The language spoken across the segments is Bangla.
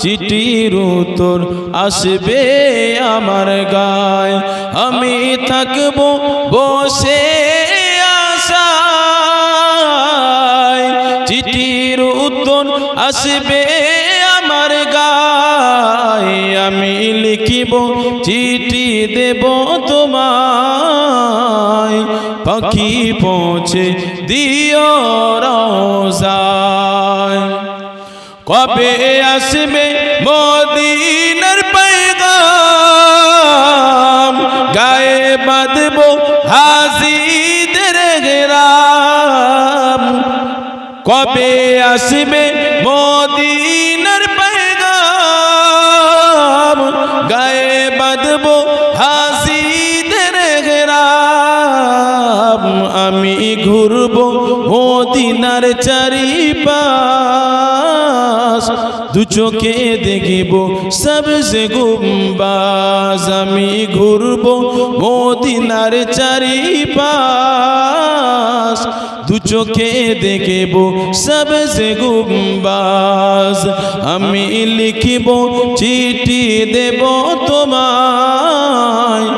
চিঠির উত্তর আসবে আমার গায়। আমি থাকব বসে আশায়। চিঠির উত্তর আসবে আমার গায়। আমি লিখিব চিঠি দেব কবে আসবে মদিনার পায়গাম গায়ে বাঁধব হাজিদের গেরাম কবে আসবে মদিনার পেগাম? গায়ে বাঁধব হাজিদের গেরাম আমি ঘুরব মদিনার চারিপা দু চোখে দেখিব সবসে গুম্বাজ। আমি ঘুরব মদিনার চারিপাশ। দু চোখে দেখিব সবসে গুম্বাজ। আমি লিখিব, চিঠি দেব তোমায়।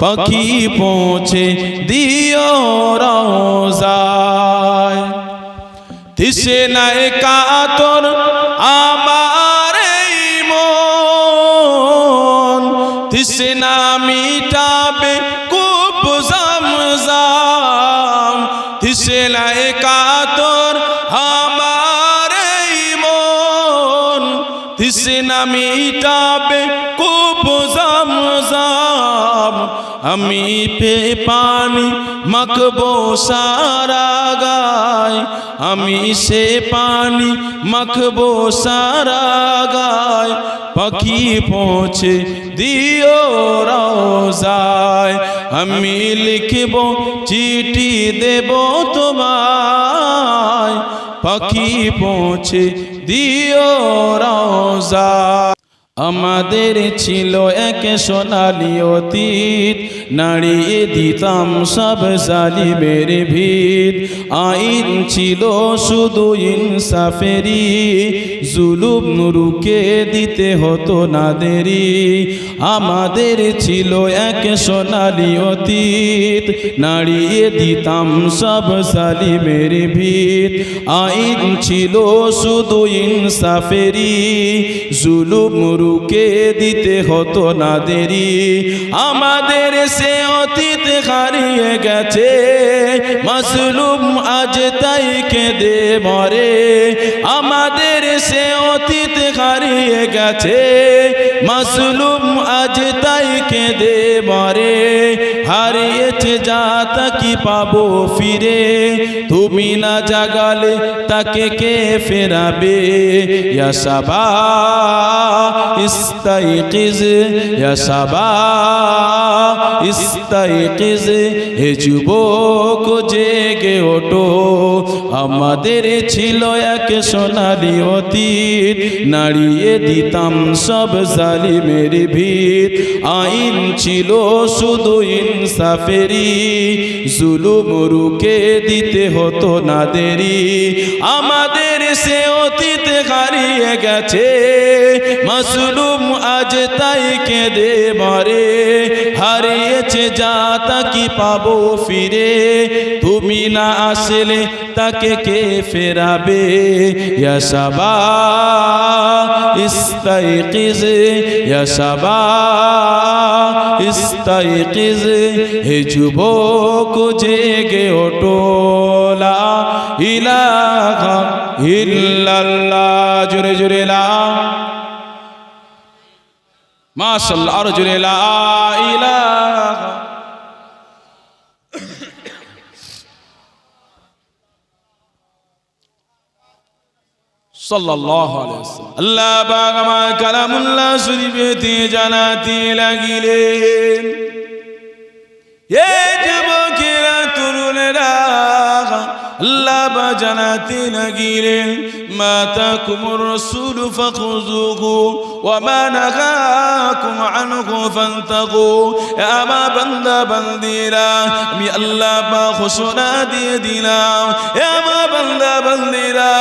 পাখি পৌঁছে দিও রোজায় তিসে নাই কাতর নাই কাতর আমার মন তিস না মিটাবে আমি পে পানি মাখবো সারা গায়। আমি সে পানি মাখবো সারা গায়। পাখি পৌঁছে দিও রোজায়। আমি লিখব চিঠি দেব তোমায়। পাখি পৌঁছে দিও রোজায়। আমাদের ছিল এক সোনালি অতীত, নাড়িয়ে দিতাম সব জালিমের ভিত। আইন ছিল শুধু ইনসাফেরি জুলুম রুকে দিতে হতো না দেরি। আমাদের ছিল এক সোনালি অতীত, নাড়িয়ে দিতাম সব জালিমের ভিত। আইন ছিল শুধু ইনসাফেরি জুলুম রুকে দিতে হতো না দেরি। আমাদের সে অতীত হারিয়ে গেছে। মাসলুম আজ তাই কেঁদে মরে। আমাদের সে অতীত হারিয়ে গেছে। মাসলুম আজ তাই কেঁদে মরে। হারিয়েছে যা তাকি পাবো ফিরে? তুমি না জাগালে তাকে কে ফেরাবে? ইয়াসাবা ইস্তাইকিজ ইয়াসাবা ইস্তাইকিজ, হে যুবক জেগে ওঠো। আমাদের ছিল এক সোনালি অতীত, নাড়িয়ে দিতাম সব জালিমের ভিত। আইন ছিল শুধু ইনসাফেরি জুলুম রুকে দিতে হতো না দেরি। আমাদের সে অতীত হারিয়ে গেছে। মাসলুম আজ তাই কেঁদে মরে, হারিয়েছে যা তাকি পাবো ফিরে। তুমি না আসলে তাকে কে ফেরাবে? ইয়াসাবা ইস্তাইকিজ ইয়াসাবা ইস্তাইকিজ, হে যুবক জেগে ওটোলা ইলাহা ইল্লাল্লাহ, জোরে জোরে লা মাশাআল্লাহ আরও ইলাহা। সাল্লাল্লাহু আলাইহি ওয়াসাল্লাম। আল্লাহ পাক আমার কালামুল্লাহ শরীফেতে জানাতে লাগিলেন। এ যুবকেরা তরুণেরা আল্লাহ বা নাহাকুম আনহু ফান্তাহু এ আমার বান্দা বান্দিরা আমি আল্লাহ বা ঘোষণা দিয়ে দিলাম আমার বান্দা বান্দিরা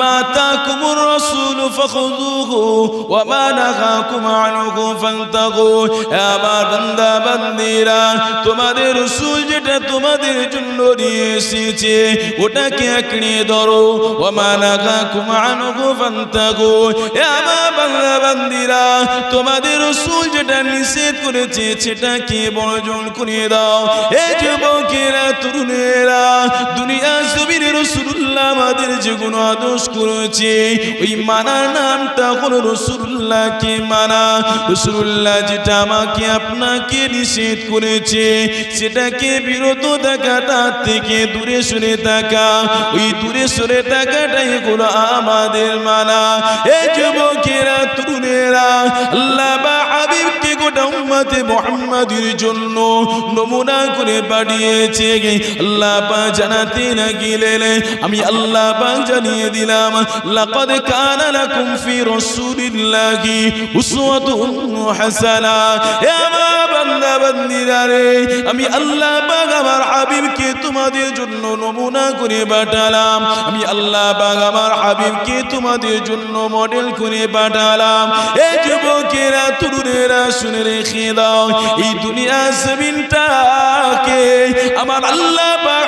মাতাকুমুর রাসূল ফাখুযুহু ওয়া মা নাহাকুম আনহু ফান্তাহু এ আমার বান্দা বান্দিরা তোমাদের রসুল যেটা তোমাদের জন্য নিয়ে এসেছে ওটাকে আঁকড়ে ধরো ওমানাকা কুমানুগু ফান্তাগু এ আমার বাংলা বান্দিরা, তোমাদের রসুল যেটা নিষেধ করেছে, সেটাকে বর্জন করে দাও। এ যুবকেরা, তরুণেরা দুনিয়া জমির রসুল্লাহ আমাদের যে গুণ আদর্শ করেছে, ওই মানার নামটা হলো রসুল্লাহকে মানা। রসুল্লাহ যেটা আমাকে, আপনাকে নিষেধ করেছে, সেটাকে বিরত থাকা, তার থেকে দূরে সরে থাকা, ওই দূরে সরে থাকাটাই হলো আমাদের মানা। এ যুবকেরা আল্লাহ নমুনা করে পাঠিয়েছে। জানাতে লাগিলেন আমি জানিয়ে দিলাম কানা হাসানা। বান্দা বান্দিরা রে, আমি আল্লাহ আমার হাবিবকে তোমাদের জন্য নমুনা করে পাঠালাম। আমি আল্লাহ পাক আমার হাবিবকে তোমাদের জন্য মডেল করে পাঠালাম। এ যুবকেরা, তরুণেরা শুনে রেখে দাও, এই দুনিয়া জমিনটাকে আমার আল্লাহ পাক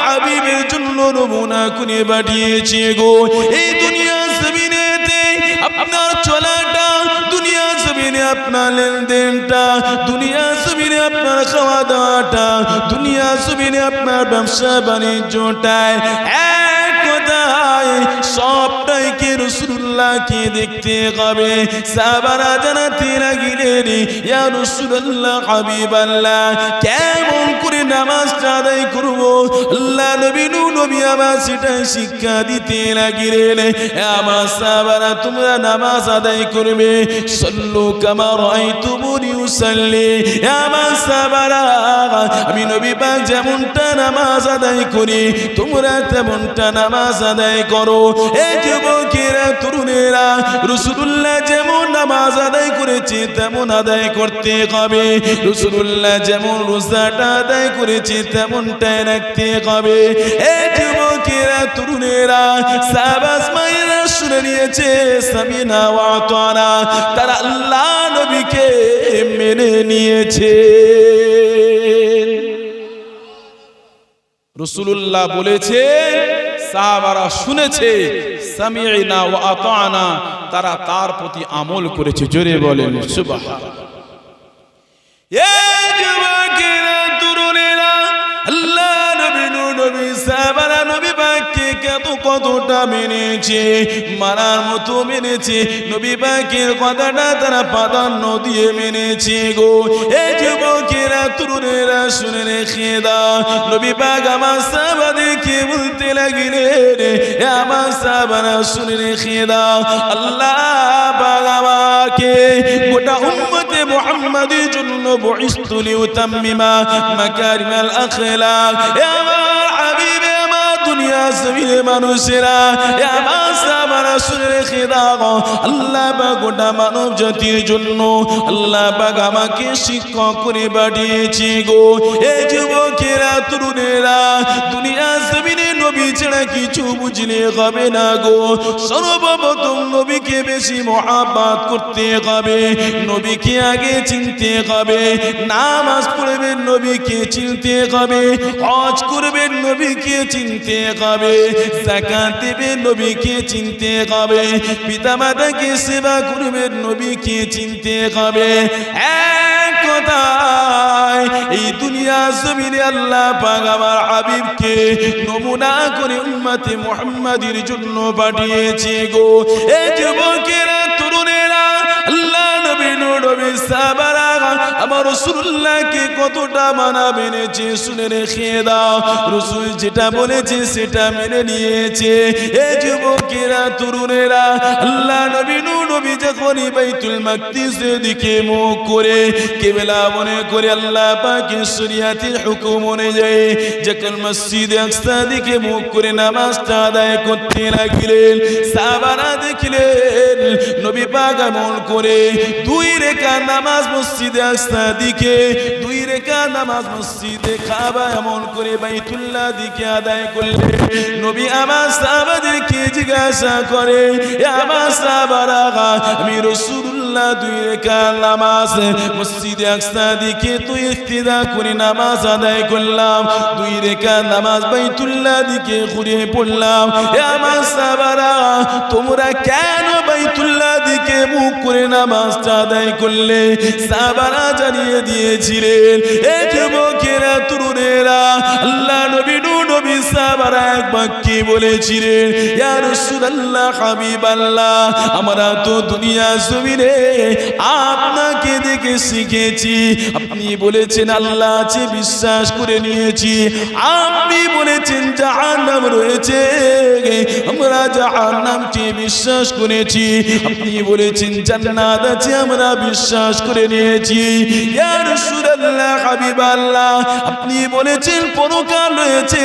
জন্য নমুনা করে পাঠিয়েছে গো। এই জমিনে আপনার লেনদেনটা, দুনিয়া জমিনে আপনার খাওয়া দাওয়াটা দুনিয়া জমিনে আপনার ব্যবসা বাণিজ্যটায় এক কথায় সবটাই রসুল্লাহকে দেখতে সাবারা ইয়া রসুল্লাহ হাবিবাল্লাহ, কেমন করে নামাজটা আদায় করব? আল্লাহ নবী আমার সেটাই শিক্ষা দিতে লাগিলেন। আমার সাবারা তোমরা নামাজ আদায় করবে। সল্লু কামার তুমুনি উসাল্লি। আমার সাবারা আমি নবী পাক যেমনটা নামাজ আদায় করি, তোমরা তেমনটা নামাজ আদায় করো। এই যুবকেরা তরুণেরা রসুল্লাহ যেমন নামাজ আদায় করেছি, তেমন আদায় করতে হবে। রসুল্লাহ যেমন রোজাটা আদায় করেছি, তেমনটাই রাখতে হবে। এই যুবকেরা, তরুণেরা সাবাস মায়েরা শুনে নিয়েছে, সামিনা ওয়াতানা তারা আল্লাহ নবীকে মেনে নিয়েছে। রসুল্লাহ বলেছে সাহাবারা শুনেছে সামিনা ও আতানা তারা তার প্রতি আমল করেছে। জোরে বলেন সুবাহ আল্লাহ নবী নবী সাহাবারা কতটা মেনেছে মানার মতো মেনেছে, নবী পাকের কথাটা তারা প্রাধান্য দিয়ে মেনেছে গো। এই যুবকেরা তরুণেরা শুনে রেখে দাও। নবী পাক আমার সাহাবাদেরকে বলতে লাগিলেন, এ আমার সাহাবারা শুনে রেখে দাও। আল্লাহ পাক গোটা উম্মতে মুহাম্মাদের জন্য বইস্তু লিউতাম্মিমা মাকারিমাল আখলাক এ আমার দুনিয়া জমিনে মানুষেরা আমার সাহাবারা শুনে আল্লাহ গোটা মানব জাতির জন্য আল্লাহ পাক আমাকে শিক্ষক করে পাঠিয়েছে গো। এই যুবকেরা, তরুণেরা দুনিয়া জমিনে নবী ছাড়া কিছু বুঝলে হবে না গো। সর্বপ্রথম নবীকে বেশি মহাব্বাত করতে হবে, নবীকে আগে চিনতে হবে, নামাজ পড়বেন নবীকে চিনতে হবে, হজ করবেন নবীকে চিনতে হবে জাকাত দেবেন নবীকে চিনতে হবে। পিতামাতাকে সেবা করবেন, নবীকে চিনতে হবে। এই দুনিয়া জমিনে আল্লাহ পাক আমার নমুনা করে উম্মতে মুহাম্মাদের জন্য পাঠিয়েছে গো। এই যুবকেরা, তরুণেরা, আল্লাহ নবী নবী সাহাবারা আমার রসুল্লাহকে কতটা মানা মেনেছে, শুনে রেখে দাও। রসুল যেটা বলেছে, সেটা মেনে নিয়েছে। এ যুবকেরা, তরুণেরা, আল্লাহ নবী নূ নবী যখনই বাইতুল মাকদিসের দিকে মুখ করে কেবলা মনে করে আল্লাহ পাকের শরিয়াতের হুকুম অনুযায়ী যখন মসজিদে আকসা দিকে মুখ করে নামাজটা আদায় করতে লাগলেন, সাহাবারা দেখলেন, নবী পাক আমল করে দুই রেখা নামাজ মসজিদে আকসা দিকে, দুই রেখা নামাজ মসজিদে খাবা এমন করে বাইতুল্লাহ দিকে আদায় করলেন। নবী আমার সাহাবাদেরকে জিজ্ঞাসা করে "এ আমার সাহাবারা আমি রসুল্লাহ দুই রেখা নামাজ, মসজিদে আকসা দিকে তো ইফতিদা করে নামাজ আদায় করলাম। দুই রেখা নামাজ বাইতুল্লাহ দিকে ঘুরে পড়লাম। এ আমার সাহাবারা, তোমরা কেন বাইতুল্লাহ দিকে মুখ করে নামাজটা আদায় করলে? সাবারা জানিয়ে দিয়েছিলেন, এ যুবকেরা, তরুণেরা, আল্লাহ নবী সাহাবারা এক বাক্যে বলেছিলেন, ইয়া রাসূলুল্লাহ, হাবিবাল্লাহ, আমরা তো দুনিয়া জমিনে আপনাকে দেখে শিখেছি। আপনি বলেছেন, আল্লাহ আছে বিশ্বাস করে নিয়েছি। আপনি বলেছেন, জাহান্নাম রয়েছে। আমরা জাহান্নামকে বিশ্বাস করেছি। আপনি বলেছেন, জান্নাত আছে, আমরা বিশ্বাস করে নিয়েছি। ইয়া রাসূলুল্লাহ, হাবিবাল্লাহ, আপনি বলেছেন, পরকাল রয়েছে।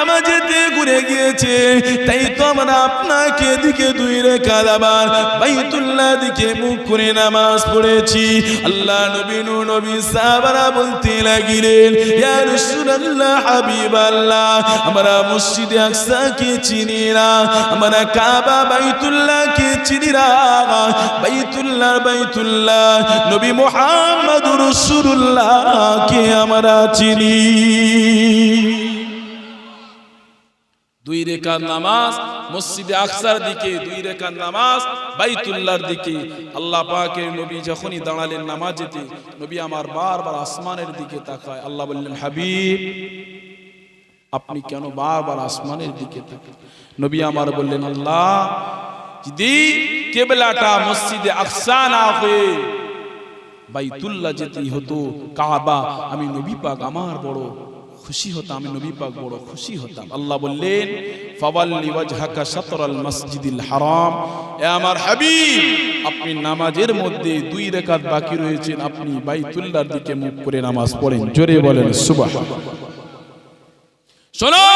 নামাজেতে ঘুরে গিয়েছে। তাই তো আমরা আপনাকে দিকে দুই রেখা দাবার বাইতুল্লাহ দিকে মুখ করে নামাজ পড়েছি। আল্লাহ নবী নবী সাহাবারা বলতে লাগিলেন, ইয়া রাসূলুল্লাহ, হাবিবাল্লাহ, আমরা মসজিদে আকসাকে চিনি না, আমরা কাবা বাইতুল্লাহকে চিনি না, বাইতুল্লাহ বাইতুল্লাহ, নবী মুহাম্মদুর রাসূলুল্লাহকে আমরা চিনি। দুই রেখার নামাজ, মসজিদে আকসার দিকে দুই রেখার নামাজ, বাইতুল্লাহর দিকে। আল্লাহ পাকের নবী যখনই দাঁড়ালেন নামাজেতে, নবী আমার বারবার আসমানের দিকে তাকায়। আল্লাহ বললেন, হাবিব, আপনি কেন বারবার আসমানের দিকে তাকান? নবী আমার বললেন, আল্লাহ, যদি কেবলাটা মসজিদে আকসা না হয়ে বাইতুল্লাহ যেতেই হতো, কাবা, আমি নবী পাক আমার বড় খুশি হতাম, আমি নবী পাক বড় খুশি হতাম। আল্লাহ বললেন, ফাওয়াল্লি ওয়াজহাকা শাতরাল মসজিদিল হারাম। এ আমার হাবিব, আপনি নামাজের মধ্যে দুই রাকাত বাকি রয়েছেন, আপনি বাইতুল্লাহর দিকে মুখ করে নামাজ পড়েন। জোরে বলেন সুবহান শোনো,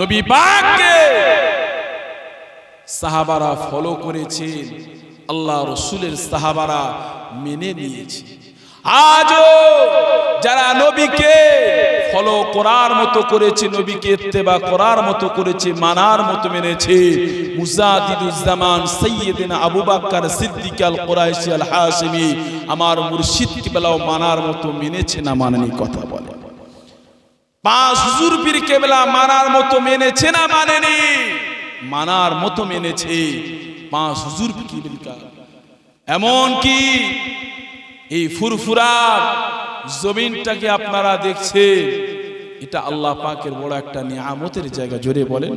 নবী পাককে সাহাবারা ফলো করেছেন, আল্লাহ রসুলের সাহাবারা মেনে নিয়েছে আজও যারা নবীকে ফলো করার মতো করেছে, নবীকে ইত্তেবা করার মতো করেছে, মানার মতো মেনেছে মুজাদিদুজ্জামান সৈয়দিনা আবু বাক্কার সিদ্দিক আল কোরাইশি আল হাসিমি আমার মুর্শিদ কিবলাও মানার মতো মেনেছে না মানেনি কথা বলে। পাঁচ হুজুর পীর কেবলা মানার মতো মেনেছে না মানেনি? মানার মতো মেনেছে। পাঁচ হুজুর পীর এমন কি এই ফুরফুরা জমিনটাকে আপনারা দেখছেন। এটা আল্লাহ পাকের বড় একটা নিয়ামতের জায়গা, জোরে বলেন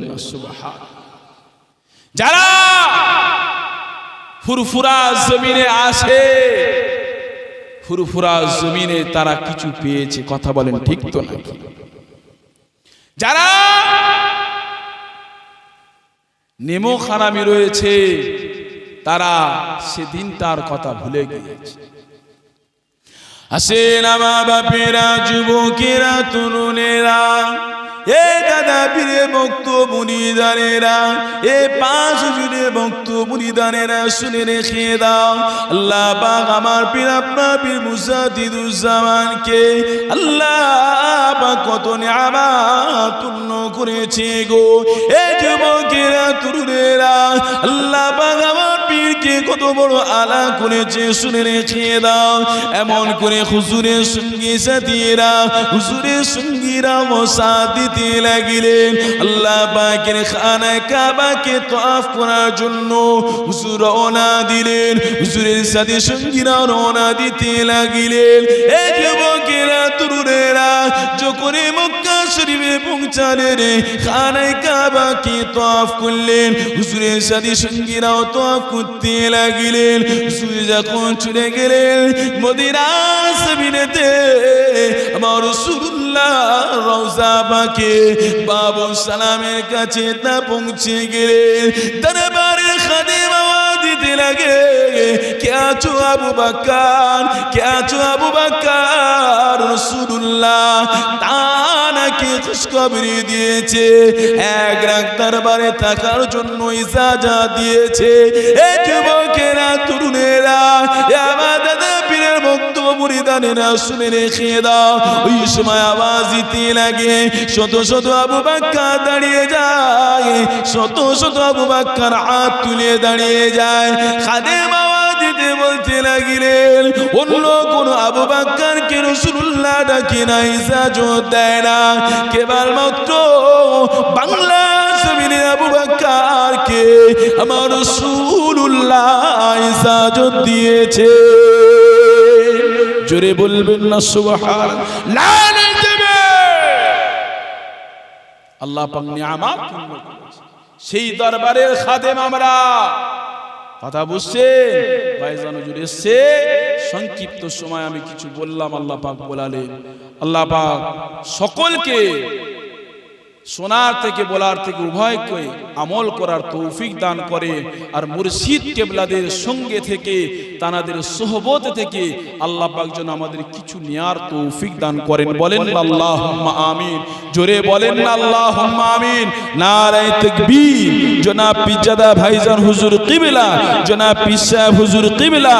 যারা ফুরফুরা জমিনে আসে ফুরফুরা জমিনে তারা কিছু পেয়েছে, কথা বলেন ঠিক তো নাকি যারা নেমো খারামি রয়েছে, তারা সেদিন তার কথা ভুলে গিয়েছে। আসেন আমার বাপেরা যুবকেরা তরুণেরা এ দাদা পীরে ভক্ত মুনিদানেরা, এ পাঁচ জুড়ে ভক্ত মুনিদানেরা, শুনে রেখে দাও। আল্লাহ পাক আমার পীর, আপনার পীর মুসা মুসাদিদুজ্জামানকে আল্লাহ পাক কত নিয়ামত পূর্ণ করেছে গো। এ যুবকেরা তরুণেরা, আল্লাহ পাক আমার পীর কে কত বড় আলা করেছে, শুনে রেখে দাও। এমন করে হুজুরের সঙ্গী সাথীরা, হুজুরের সঙ্গীরা মশা দিতে লাগিলেন। আল্লাহ পাকের খানায় কাবাকে তফ করার জন্য হুজুর রওনা দিলেন। হুজুরের সাথে সঙ্গীরা রওনা দিতে লাগিলেন। এই যুবকেরা, তরুণেরা যখন মক্কা শরীফে পৌঁছালেন খানায় কাবাকে তফ করলেন? হুজুরের সাথে সঙ্গীরাও তফ করতে লাগিলেন। হুজুর যখন ছুটে গেলেন মদিনা সবিনেতে আমার রসুল্লাহ রওজা পাকে বাবু সালামের কাছে তা পৌঁছে গেলেন। দরবারে খাদেম আওয়াজ দিতে লাগে, কে আছো আবু বাক্কার? কে আছো আবু বাক্কার রসুল্লাহ? তা খুশখবরি দিয়েছে। এক রাত দরবারে থাকার জন্য ইজাজা দিয়েছে। এ যুবকেরা তরুণেরা শত আবু বাক্কা দাঁড়িয়ে যায়, শত শত আবু বাক্কার হাত তুলে দাঁড়িয়ে যায়। খাদেম আওয়াজ দিতে বলতে লাগিলেন, অন্য কোন বাক্কার কে রসুল্লাহ ডাকে না ইজাজত দেয় না। কেবলমাত্র বাংলা জমিনে আবু বাক্কারকে আমার রসুল্লাহ ইজাজত দিয়েছে। জোরে বলবেন না সুবহান আল্লাহ পাক নিয়ামত সেই দরবারের খাদেম আমরা। কথা বুঝছে ভাইজান হুজুর এসছে। সংক্ষিপ্ত সময় আমি কিছু বললাম, আল্লাহ পাক বলালে আল্লাহ পাক সকলকে শোনার থেকে বলার থেকে উভয়কে আমল করার তৌফিক দান করে আর মুর্শিদ কেবলাদের সঙ্গে থেকে, তানাদের সোহবত থেকে আল্লাহ পাক যেন আমাদের কিছু নেয়ার তৌফিক দান করেন। বলেন আল্লাহ আমিন। জোরে বলেন আল্লাহ আমিন। নারায় তকবীর, জনাব পিজাদা ভাইজান হুজুর কিবলা, জনাব পিসা হুজুর কিবলা।